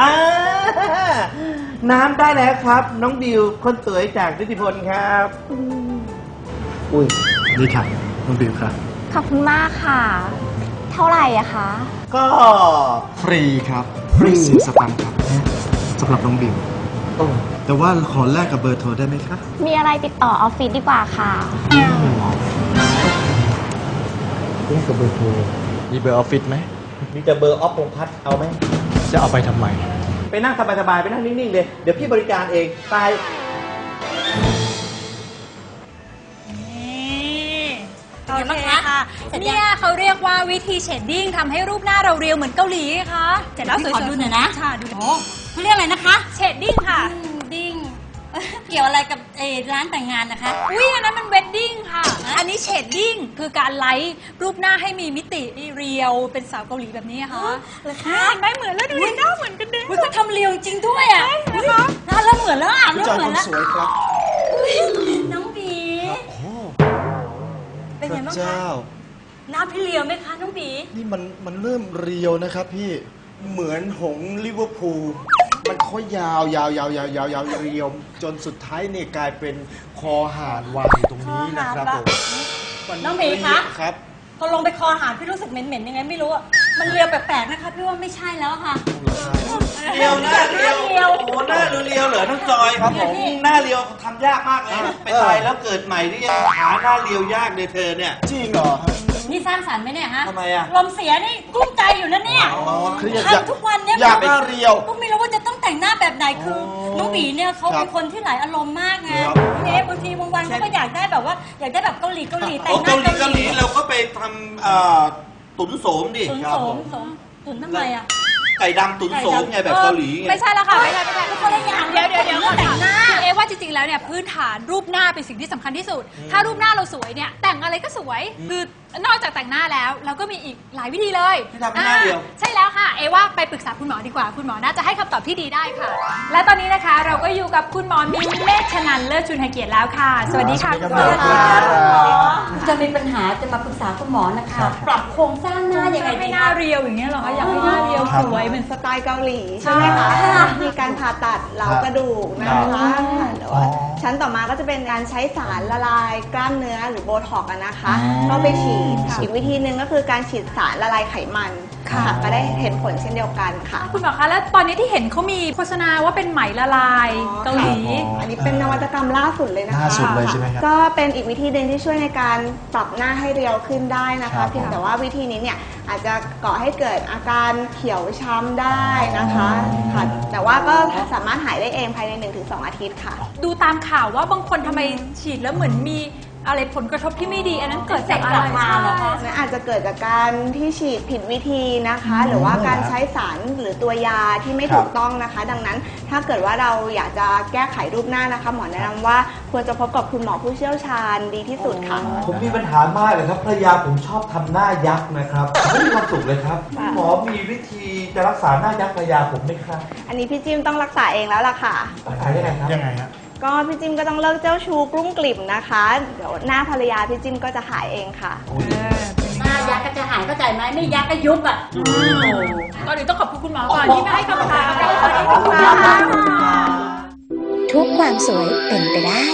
อ่าน้ำได้แล้วครับ น้องบิวคนสวยจากนิติพลครับ อุ้ยนี่ค่ะน้องบิวครับ ขอบคุณมากค่ะ เท่าไหร่อะคะ ก็ ฟรีครับไม่เสียสตังค์ครับสำหรับน้องบิวโอ้แต่ว่าขอแลกกับเบอร์โทรได้ไหมคะมีอะไรติดต่อออฟฟิศดีกว่าค่ะเรียกกับเบอร์โทรมีเบอร์ออฟฟิศไหม มีแต่เบอร์ออฟพงษ์พัฒน์เอาไหม จะเอาไปทำไม ไปนั่งสบายๆไปนั่งนิ่งๆเลย เดี๋ยวพี่บริการเองไปนี่โอเคค่ะเนี่ยเขาเรียกว่าวิธีเชดดิ้งทำให้รูปหน้าเราเรียวเหมือนเกาหลีค่ะเสร็จแล้วสวยๆขอดูหน่อยนะ ค่ะดูโอ้เขาเรียกอะไรนะคะเชดดิ้งค่ะอืมดิ้ง เกี่ยวอะไรกับเออร้านแต่งงานนะคะ อุ้ยอันนั้นมันเวดดิ้งค่ะอันนี้ เชดดิ้งคือการไลท์รูปหน้าให้มีมิติเรียวเป็นสาวเกาหลีแบบนี้ค่ะเหรอคะเห็นไหมเหมือนแล้วดูดิหน้าเหมือนกันเด้มันก็ทำเรียวจริงด้วยอะนะคะเริ่มเหมือนแล้วอะเริ่มเหมือนแล้วสวยครับน้องบีโอ้เป็นพไงระบ้างคะเจ้า หน้าพี่เรียวไหมคะน้องบีนี่มันมันเริ่มเรียวนะครับพี่เหมือนหงส์ลิเวอร์พูลมันค่อยยาวยาวยาวยาวยาวยาวเรียว จนสุดท้ายเนี่ยกลายเป็นคอหานวางอยู่ตรงนี้นะครับผม มันน้องบีคะ ครับพอลงไปคอหารพี่รู้สึกเหม็นๆยังไงไม่รู้อะมันเรียวแปลกๆนะคะพี่ว่าไม่ใช่แล้วค่ะเรียวหน้าเรียวเรียว โอ้โหหน้าเรียวๆเหรอน้องจอยครับผมหน้าเรียวทำยากมากเลยนะไปตายแล้วเกิดใหม่ที่ยังหาหน้าเรียวยากเลยเธอเนี่ย จริงเหรอฮะ นี่สร้างสรรค์ไหมเนี่ยฮะทำไมอะ ลมเสียนี่กลุ้มใจอยู่นะเนี่ยอ๋อเครียดทำทุกวันเนี่ยอยากหน้าเรียว ก็ไม่รู้ว่าจะต้องแต่งหน้าแบบไหนคืออ๋อน้องบีเนี่ยเขาครัเป็บนคนที่หลายอารมณ์มากไงครับเนี่ยบางทีบางวันเขาก็อยากได้แบบว่า อยากได้แบบเกาหลีเกาหลีแต่โอ้งหน้าเกาหลีเกาหลีเราก็ไปทำเอ่อตุ๋นโสมดิตุนครับโสผมมสมตุนทำไมอะ ไก่ดำตุ๋นโสมไงแบบเกาหลีไง ไม่ใช่แล้วค่ะ ไม่ใช่ไม่ใช่คนละอย่างเดี๋ยวเดี๋ยวเดี๋ยวเรื่องแต่งหน้าคือเอะว่าจริงๆแล้วเนี่ยพื้นฐานรูปหน้าเป็นสิ่งที่สำคัญที่สุด ถ้ารูปหน้าเราสวยเนี่ยแต่งอะไรก็สวยคือนอกจากแต่งหน้าแล้ว เราก็มีอีกหลายวิธีเลยที่ทำให้หน้าเรียว อ่ใช่แล้วค่ะ เอะว่าไปปรึกษาคุณหมอดีกว่า คุณหมอน่าจะให้คำตอบที่ดีได้ค่ะ และตอนนี้นะคะเราก็อยู่กับคุณหมอมินเมฆชนันเลิศชุนหเกียรติแล้วค่ะ สวัสดีค่ะสวัคุสณดีหมครัอบค่ะ จะมีปัญหาจะมาปรึกษาคุณหมอนะคะ ปรับโครงสร้างหน้ายังไงให้ดีหน้าคะ เรียวอย่างเงี้ยเหรอคะอยากให้หน้าเรียวสวยเหมือนสไตล์เกาหลีใช่ไหมคะค่ะ มีการผ่าตัดเหลากระดูกนะครัคะบค่ะแต่ว่าชั้นต่อมาก็จะเป็นการใช้สารละลายกล้ามเนื้อหรือโบท็อกซ์อะนะคะอ๋อเข้าไปฉีดอีกวิธีหนึ่งก็คือการฉีดสารละลายไขมัน ค่ะก็ได้เห็นผลเช่นเดียวกันค่ะ คุณหมอคะแล้วตอนนี้ที่เห็นเขามีโฆษณาว่าเป็นไหมละลายเกาหลี อ๋ออันนี้เป็นนวัตกรรมล่าสุดเลยนะคะล่าสุดเลยใช่ไหมครับก็เป็นอีกวิธีหนึ่งที่ช่วยในการปรับหน้าให้เรียวขึ้นได้นะครัคะบเพียงแต่ว่าวิธีนี้เนี่ยอาจจะก่อให้เกิดอาการเขียวช้ำได้นะคะค่ะแต่ว่าก็สามารถหายได้เองภายใน 1-2 อาทิตย์ค่ะ ดูตามข่าวว่าบางคนทำไมฉีดแล้วเหมือนมี อะไรผลกระทบที่ไม่ดี อันนั้นเกิดจากอะไรกลับมาเหรอคะนั่นอาจจะเกิดจากการที่ฉีดผิดวิธีนะคะ หรือว่าการใช้สารหรือตัวยาที่ไม่ครับถูกต้องนะคะ ดังนั้นถ้าเกิดว่าเราอยากจะแก้ไขรูปหน้านะคะ หมอแนะนำว่าควรจะพบกับคุณหมอผู้เชี่ยวชาญดีที่สุดค่ะ ผมมีปัญหามากเลยครับภรรยาผมชอบทำหน้ายักษ์นะครับไม่มีความสุขเลยครับคุณหมอมีวิธีจะรักษาหน้ายักษ์ภรรยาผมไหมครับอันนี้พี่จิมต้องรักษาเองแล้วล่ะค่ะรักษายังไงครับยังไงฮะ ก็พี่จิมก็ต้องเลิกเจ้าชูกลุ้มกลิ่มนะคะ เดี๋ยวหน้าภรรยาพี่จิมก็จะหายเองค่ะ หน้ายักษ์ก็จะหายเข้าใจไหมไม่ยักษ์ก็ยุบอะก่อนอื่นต้องขอบคุณคุณหมอก่อนที่มาให้คำถามขอบคุณค่ะ ทุกความสวยเป็นไปได้